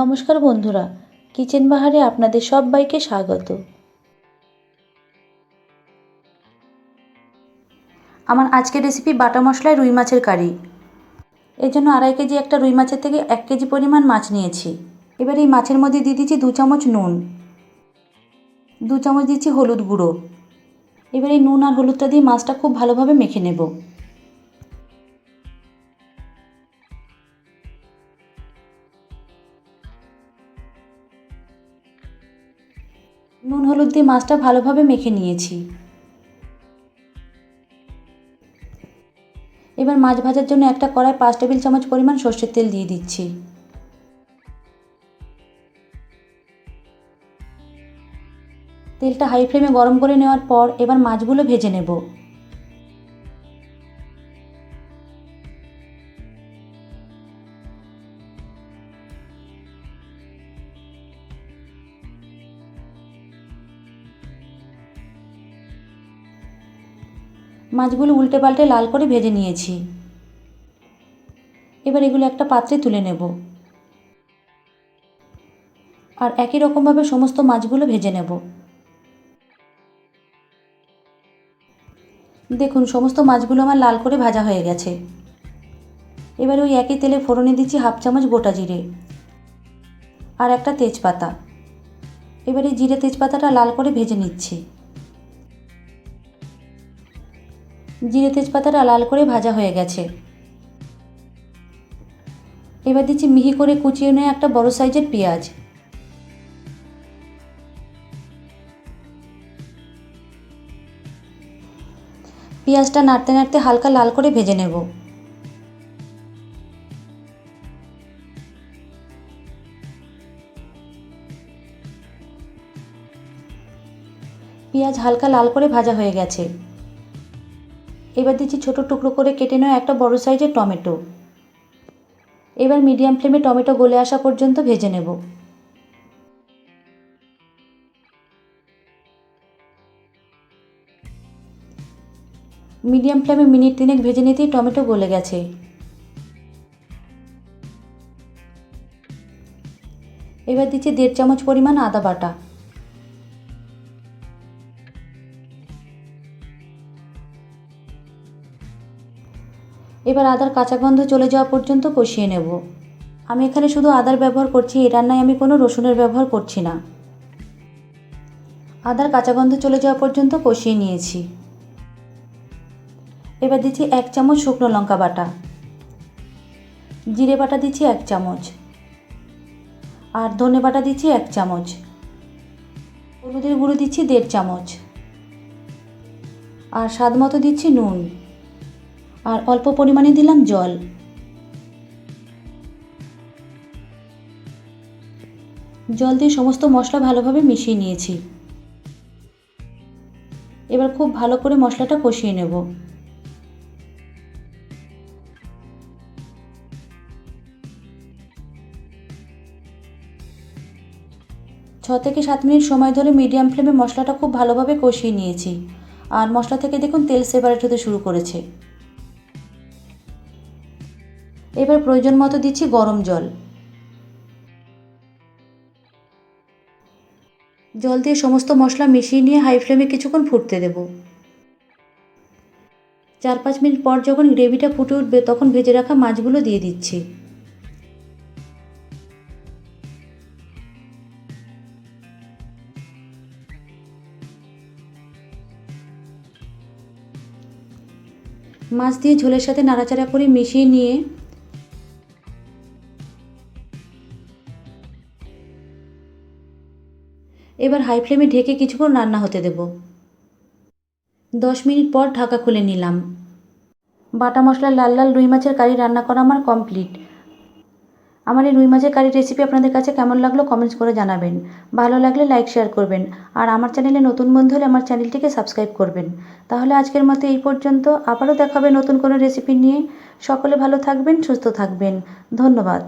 নমস্কার বন্ধুরা, কিচেন বাহারে আপনাদের সবাইকে স্বাগত। আমার আজকের রেসিপি বাটা মশলায় রুই মাছের কারি। এর জন্য আড়াই কেজি একটা রুই মাছের থেকে এক কেজি পরিমাণ মাছ নিয়েছি। এবার এই মাছের মধ্যে দিয়ে দিচ্ছি দু চামচ নুন। দু চামচ দিচ্ছি হলুদ গুঁড়ো। এবার এই নুন আর হলুদটা দিয়ে মাছটা খুব ভালোভাবে মেখে নেব। নুন হলুদ দিয়ে মাছটা ভালোভাবে মেখে নিয়েছি। এবার মাছ ভাজার জন্য একটা কড়াই পাঁচ টেবিল চামচ পরিমাণ সর্ষের তেল দিয়ে দিচ্ছি। তেলটা হাই ফ্লেমে গরম করে নেওয়ার পর এবার মাছগুলো ভেজে নেব। মাছগুলো উল্টে পাল্টে লাল করে ভেজে নিয়েছি। এবার এগুলো একটা পাত্রে তুলে নেব। আর একই রকমভাবে সমস্ত মাছগুলো ভেজে নেব। দেখুন, সমস্ত মাছগুলো আমার লাল করে ভাজা হয়ে গেছে। এবার ওই একই তেলে ফোড়নে দিচ্ছি হাফ চামচ গোটা জিরে আর একটা তেজপাতা। এবার এই জিরে তেজপাতাটা লাল করে ভেজে নিচ্ছি। জিরে তেজপাতাটা লাল করে ভাজা হয়ে গেছে। এবার দিচ্ছি মিহি করে কুচিয়ে নেওয়া একটা বড় সাইজের পেঁয়াজ। পেঁয়াজটা নাড়তে নাড়তে হালকা লাল করে ভেজে নেব। পেঁয়াজ হালকা লাল করে ভাজা হয়ে গেছে। এবার দিচ্ছি ছোটো টুকরো করে কেটে নেওয়া একটা বড় সাইজের টমেটো। এবার মিডিয়াম ফ্লেমে টমেটো গলে আসা পর্যন্ত ভেজে নেব। মিডিয়াম ফ্লেমে মিনিট তিনেক ভেজে নিতেই টমেটো গলে গেছে। এবার দিচ্ছি দেড় চামচ পরিমাণ আদা বাটা। এবার আদার কাঁচা গন্ধ চলে যাওয়া পর্যন্ত কষিয়ে নেব। আমি এখানে শুধু আদার ব্যবহার করছি, এই রান্নায় আমি কোনো রসুনের ব্যবহার করছি না। আদার কাঁচা গন্ধ চলে যাওয়া পর্যন্ত কষিয়ে নিয়েছি। এবার দিচ্ছি এক চামচ শুকনো লঙ্কা বাটা। জিরে বাটা দিচ্ছি এক চামচ। আর ধনে বাটা দিচ্ছি এক চামচ। হলুদের গুঁড়ো দিচ্ছি দেড় চামচ। আর স্বাদ মতো দিচ্ছি নুন। আর অল্প পরিমাণে দিলাম জল। জল দিয়ে সমস্ত মশলা ভালোভাবে মিশিয়ে নিয়েছি। এবার খুব ভালো করে মশলাটা কষিয়ে নেব। ছ থেকে সাত মিনিট সময় ধরে মিডিয়াম ফ্লেমে মশলাটা খুব ভালোভাবে কষিয়ে নিয়েছি। আর মশলা থেকে দেখুন তেল সেপারেট হতে শুরু করেছে। এবার প্রয়োজন মতো দিচ্ছি গরম জল। জল দিয়ে সমস্ত মশলা মিশিয়ে নিয়ে হাই ফ্লেমে কিছুক্ষণ ফুটতে দেব। চার পাঁচ মিনিট পর যখন গ্রেভিটা ফুটে উঠবে, তখন ভেজে রাখা মাছগুলো দিয়ে দিচ্ছি। মাছ দিয়ে ঝোলের সাথে নাড়াচাড়া করে মিশিয়ে নিয়ে এবার হাই ফ্লেমে ঢেকে কিছুক্ষণ রান্না হতে দেব। দশ মিনিট পর ঢাকা খুলে নিলাম। বাটা মশলা, লাল লাল রুই মাছের কারি রান্না করা আমার কমপ্লিট আমার এই রুই মাছের কারি রেসিপি আপনাদের কাছে কেমন লাগল কমেন্টস করে জানাবেন। ভালো লাগলে লাইক শেয়ার করবেন। আর আমার চ্যানেলে নতুন বন্ধু হলে আমার চ্যানেলটিকে সাবস্ক্রাইব করবেন। তাহলে আজকের মতো এই পর্যন্ত। আবারও দেখাবে নতুন কোনো রেসিপি নিয়ে। সকলে ভালো থাকবেন, সুস্থ থাকবেন। ধন্যবাদ।